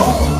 Whoa.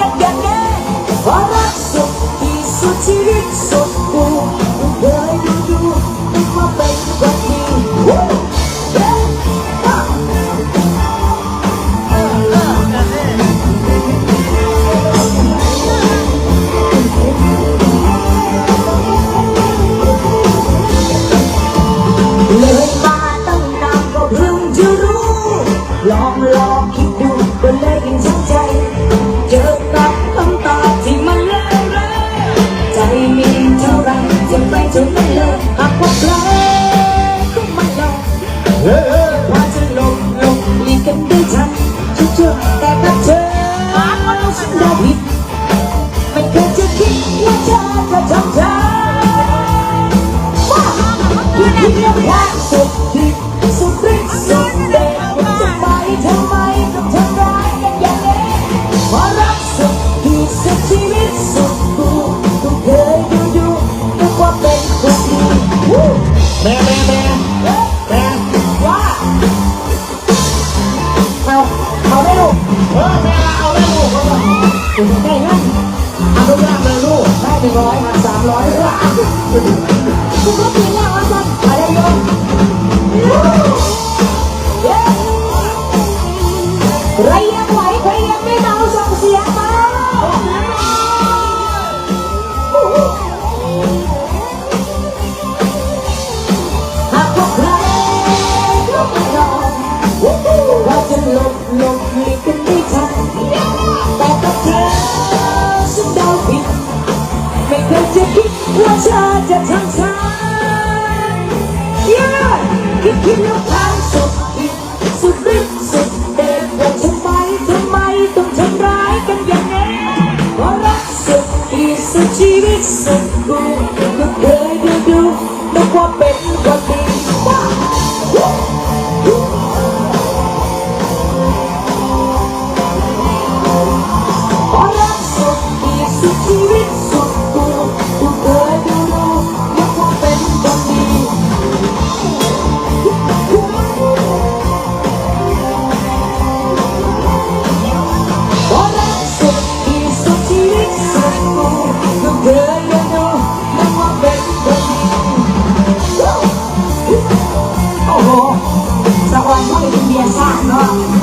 แขกรับเชิญดาวิดไม่เคยจะคิดว่าเธอจะทำฉั ชาจะทำฉันยากคิดคิดแล้วพังสุดอิดสุดฤทธิ์สุดเด็ดว่าทำไมทำไมต้องทำร้ายกันอย่างนี้เพราะรักสุดอิดสุดชีวิตสุดกูไม่เคยดูดูนึกว่าเป็นความดี Oh.